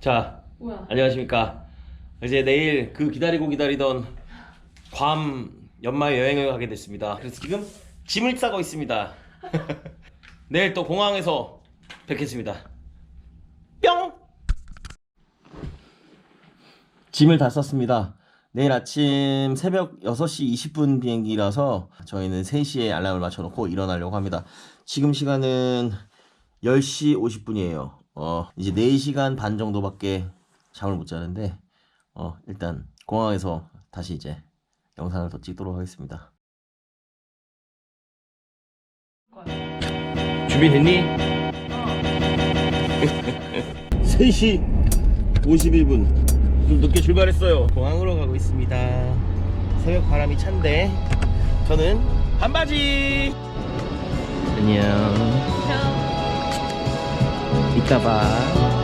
자, 뭐야? 안녕하십니까. 이제 내일 그 기다리고 기다리던 괌 연말 여행을 가게 됐습니다. 그래서 지금 짐을 싸고 있습니다. 내일 또 공항에서 뵙겠습니다. 뿅! 짐을 다 썼습니다. 내일 아침 새벽 6시 20분 비행기라서 저희는 3시에 알람을 맞춰놓고 일어나려고 합니다. 지금 시간은 10시 50분이에요. 어, 이제 4시간 반 정도밖에 잠을 못 자는데, 어, 일단 공항에서 다시 이제 영상을 더 찍도록 하겠습니다. 준비됐니? 어. 3시 51분. 좀 늦게 출발했어요. 공항으로 가고 있습니다. 새벽 바람이 찬데, 저는 반바지! 안녕. 이따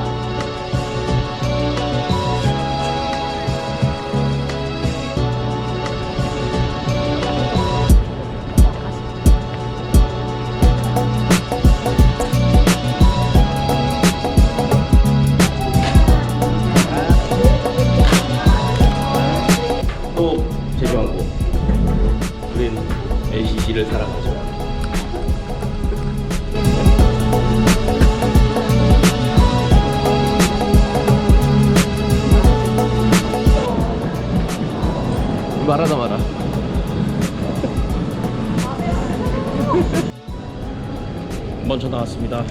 말하다 말아. 먼저 나왔습니다.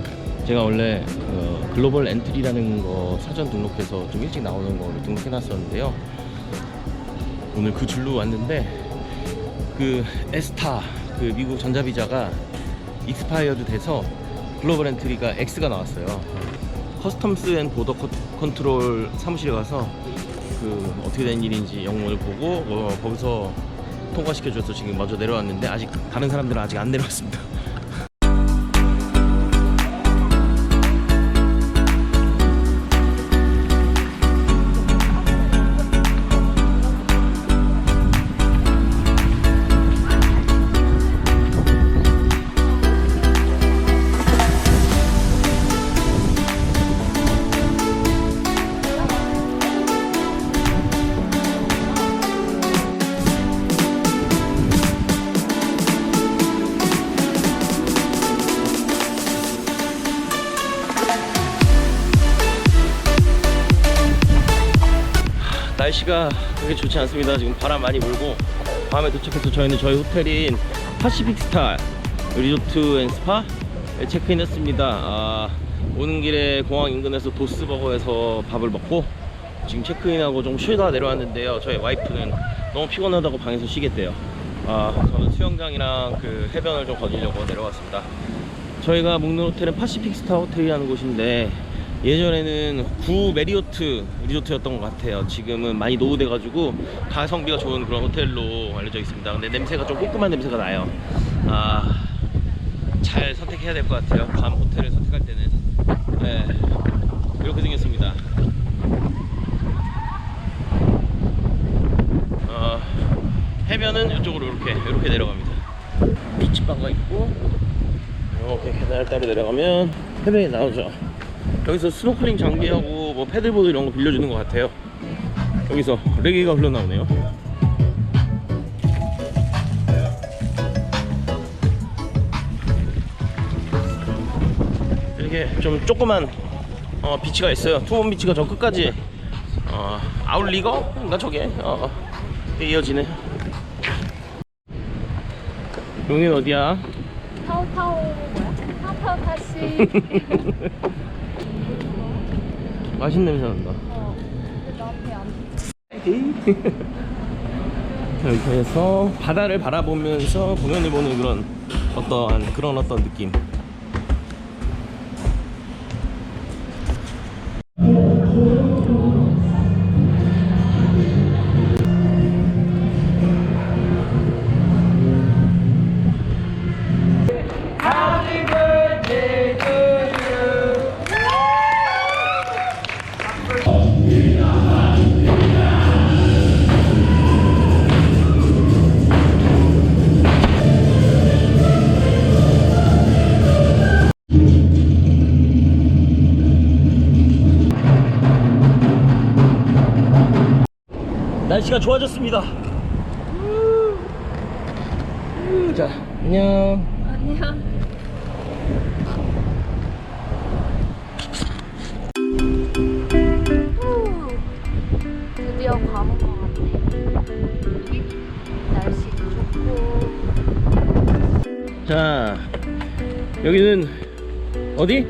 제가 원래 그 글로벌 엔트리라는 거 사전 등록해서 좀 일찍 나오는 거를 등록해놨었는데요. 오늘 그 줄로 왔는데 그 에스타 그 미국 전자비자가 익스파이어드 돼서 글로벌 엔트리가 X가 나왔어요. 커스텀스 앤 보더 컨- 컨트롤 사무실에 가서 그 어떻게 된 일인지 영문을 보고 어, 거기서 통과시켜줘서 지금 먼저 내려왔는데 아직 다른 사람들은 아직 안 내려왔습니다. 날씨가 그렇게 좋지 않습니다. 지금 바람 많이 불고 밤에 도착해서 저희는 저희 호텔인 파시픽 스타 리조트 앤 스파에 체크인했습니다. 아, 오는 길에 공항 인근에서 도스버거에서 밥을 먹고 지금 체크인하고 좀 쉬다 내려왔는데요. 저희 와이프는 너무 피곤하다고 방에서 쉬겠대요. 아, 저는 수영장이랑 그 해변을 좀 거니려고 내려왔습니다. 저희가 묵는 호텔은 파시픽 스타 호텔이라는 곳인데 예전에는 구 메리오트 리조트였던 것 같아요. 지금은 많이 노후돼 가지고 가성비가 좋은 그런 호텔로 알려져 있습니다. 근데 냄새가 좀 꼼꼼한 냄새가 나요. 아, 잘 선택해야 될 것 같아요. 밤 호텔을 선택할 때는. 네, 이렇게 생겼습니다. 어, 해변은 이쪽으로 이렇게 이렇게 내려갑니다. 비치바가 있고 이렇게 계단을 따라 내려가면 해변이 나오죠. 여기서 스노클링 장비하고 뭐 패들보드 이런 거 빌려주는 것 같아요. 여기서 레게가 흘러나오네요. 이렇게 좀 조그만 어, 비치가 있어요. 투몬 비치가 저 끝까지 어, 아울리거인가 저게 어, 이어지네. 여긴 어디야? 타오타오 뭐야? 타오타오 다시. 맛있는 냄새 난다. 어. 근데 나 앞에 안. 이렇게 해서 바다를 바라보면서 공연을 보는 그런 어떠한 그런 어떤 느낌. 날씨가 좋아졌습니다. 자, 안녕. 안녕. 후, 드디어 과문 것 같네. 날씨도 좋고. 자, 여기는 어디?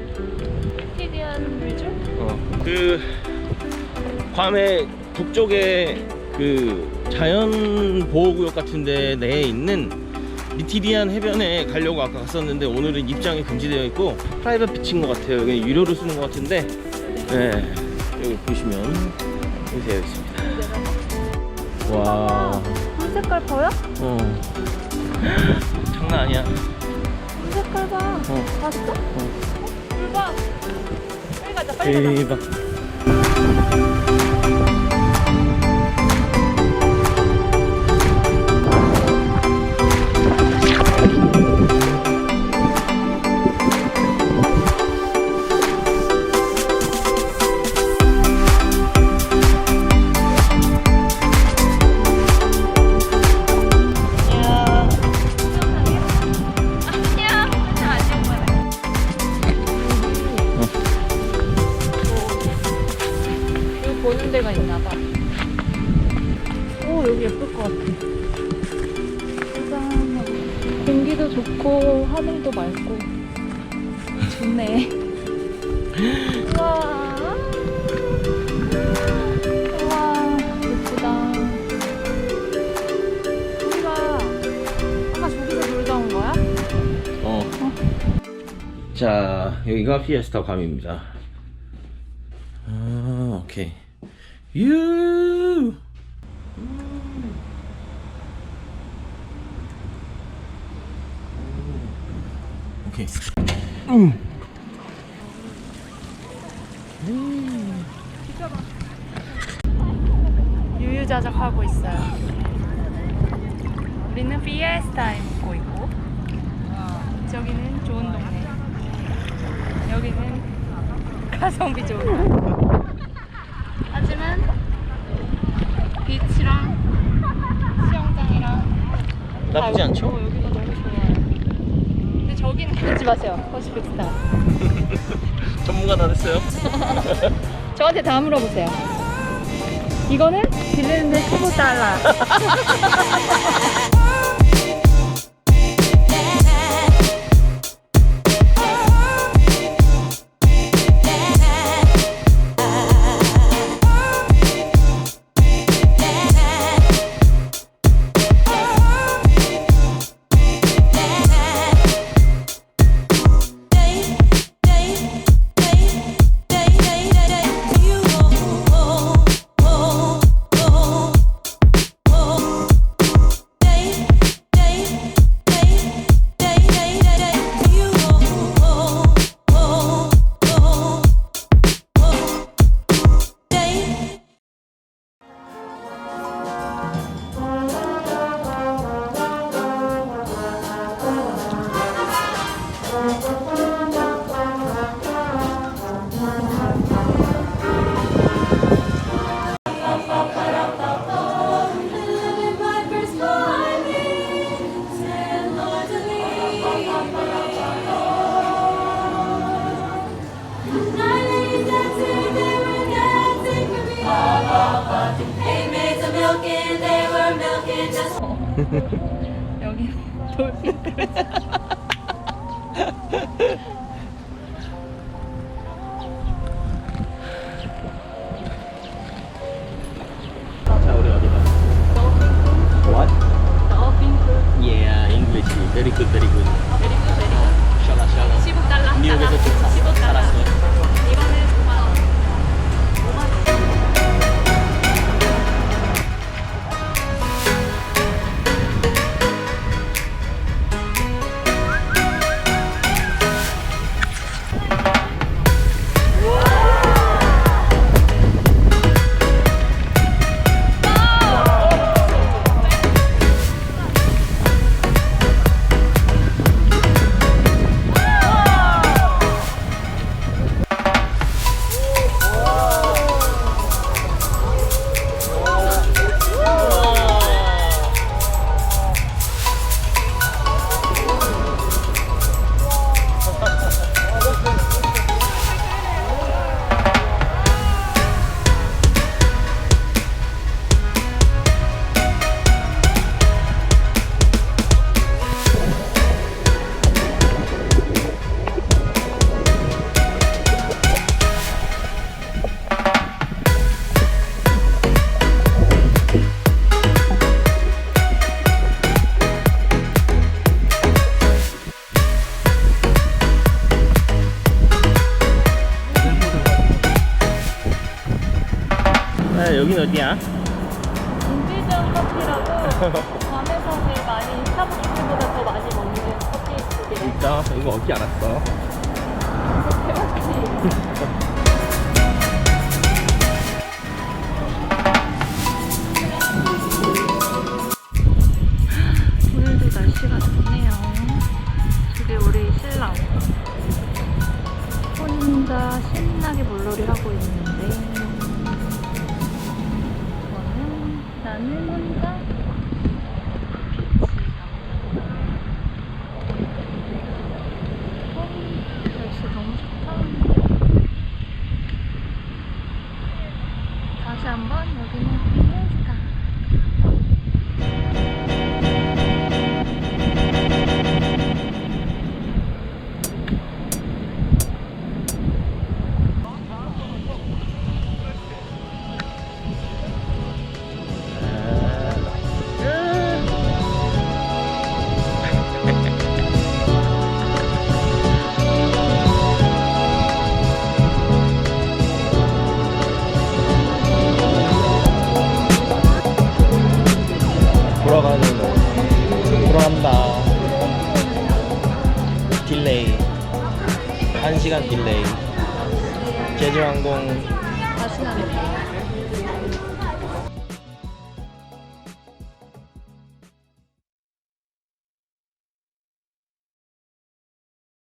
티디안 리조? 어, 그 괌의 북쪽에 그 자연 보호구역 같은데 내에 있는 미티디안 해변에 가려고 아까 갔었는데 오늘은 입장이 금지되어 있고 프라이빗 비치인 것 같아요. 여기 유료로 쓰는 것 같은데, 네 여기 보시면 여기 되어 있습니다. 와, 물 색깔 보여? 어, 장난 아니야. 물 색깔 봐. 어. 봤어? 물 봐. 빨리 가자, 빨리 가자. 대박. 여기 예쁠 것 같아. 짠. 공기도 좋고, 하늘도 맑고. 좋네. 우와. 우와, 예쁘다. 우리가 아까 저기서 놀다 온 거야? 어. 자, 여기가 피에스타 괌입니다. 아, 오케이. 유. 오케이. 유유자적하고 있어요. 우리는 피에스타에 묵고 있고, 저기는 좋은 동네. 여기는 가성비 좋은 동네. 하지만 비치랑 수영장이랑 나쁘지 다 않죠? 있고 여기가 너무 좋아요. 근데 저기는 가지 마세요. 퍼시픽스타. 전문가 다 됐어요? 저한테 다 물어보세요. 이거는 빌리는데 15달러. 여기 돌핀 자, 우리 어디 가? What? Yeah, English. Very good, very good. 어디야? 인피전 커피라고 밤에서는 많이 스타벅스보다 더 많이 먹는 커피 집이래. 진짜 이거 어디 알았어? 오늘도 저는 나 1시간 딜레이 제주항공.